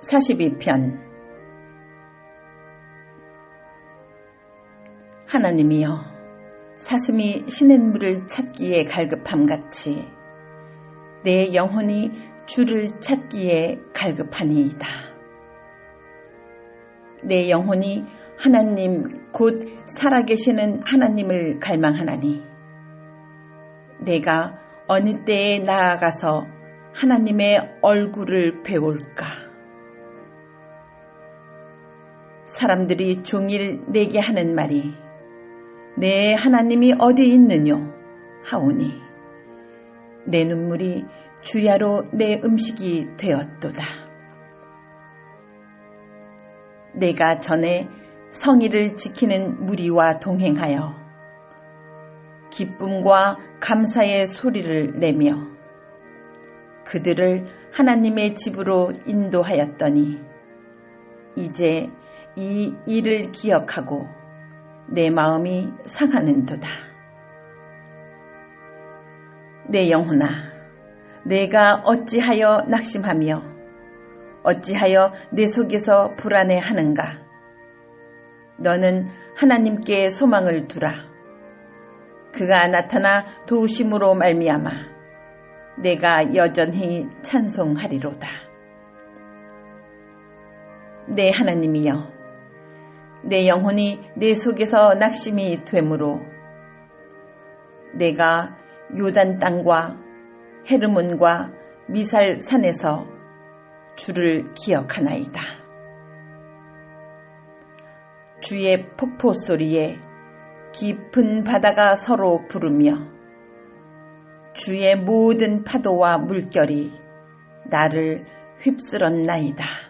42편 하나님이여 사슴이 시냇물을 찾기에 갈급함 같이 내 영혼이 주를 찾기에 갈급하니이다. 내 영혼이 하나님 곧 살아계시는 하나님을 갈망하나니 내가 어느 때에 나아가서 하나님의 얼굴을 배울까? 사람들이 종일 내게 하는 말이 내 하나님이 어디 있느뇨 하오니 내 눈물이 주야로 내 음식이 되었도다. 내가 전에 성의를 지키는 무리와 동행하여 기쁨과 감사의 소리를 내며 그들을 하나님의 집으로 인도하였더니 이제 이 일을 기억하고 내 마음이 상하는도다. 내 영혼아, 내가 어찌하여 낙심하며 어찌하여 내 속에서 불안해하는가? 너는 하나님께 소망을 두라. 그가 나타나 도우심으로 말미암아 내가 여전히 찬송하리로다. 내 하나님이여 내 영혼이 내 속에서 낙심이 되므로 내가 요단 땅과 헤르몬과 미살 산에서 주를 기억하나이다. 주의 폭포 소리에 깊은 바다가 서로 부르며 주의 모든 파도와 물결이 나를 휩쓸었나이다.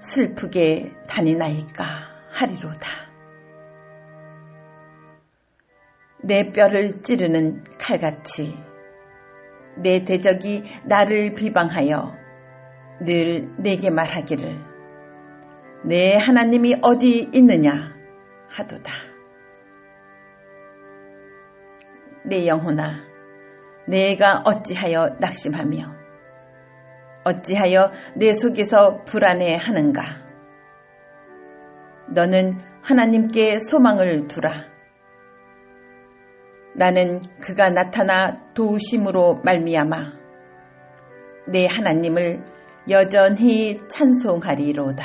슬프게 다니나이까 하리로다. 내 뼈를 찌르는 칼같이 내 대적이 나를 비방하여 늘 내게 말하기를 내 하나님이 어디 있느냐 하도다. 내 영혼아 내가 어찌하여 낙심하며 어찌하여 내 속에서 불안해 하는가? 너는 하나님께 소망을 두라. 나는 그가 나타나 도우심으로 말미암아 내 하나님을 여전히 찬송하리로다.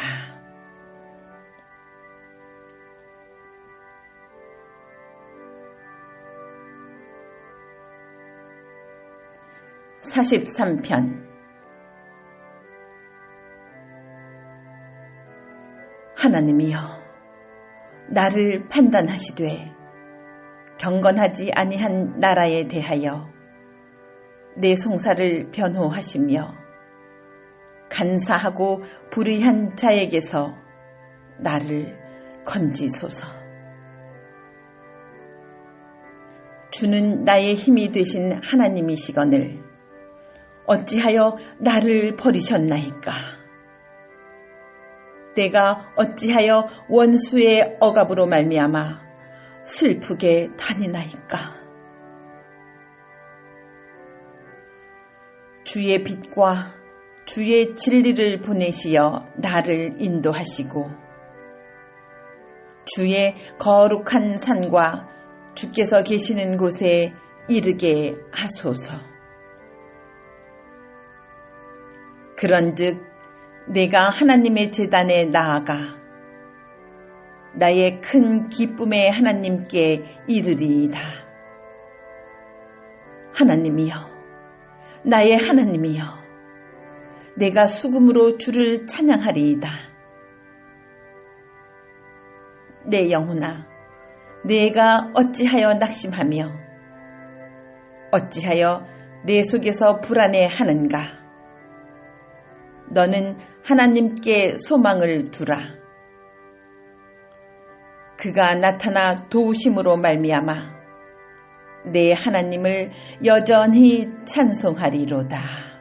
사십편 하나님이여 나를 판단하시되 경건하지 아니한 나라에 대하여 내 송사를 변호하시며 간사하고 불의한 자에게서 나를 건지소서. 주는 나의 힘이 되신 하나님이시거늘 어찌하여 나를 버리셨나이까? 내가 어찌하여 원수의 억압으로 말미암아 슬프게 다니나이까. 주의 빛과 주의 진리를 보내시어 나를 인도하시고 주의 거룩한 산과 주께서 계시는 곳에 이르게 하소서. 그런즉 내가 하나님의 재단에 나아가 나의 큰 기쁨의 하나님께 이르리이다. 하나님이여, 나의 하나님이여, 내가 수금으로 주를 찬양하리이다. 내 영혼아, 내가 어찌하여 낙심하며 어찌하여 내 속에서 불안해 하는가? 너는 하나님께 소망을 두라. 그가 나타나 도우심으로 말미암아 내 하나님을 여전히 찬송하리로다.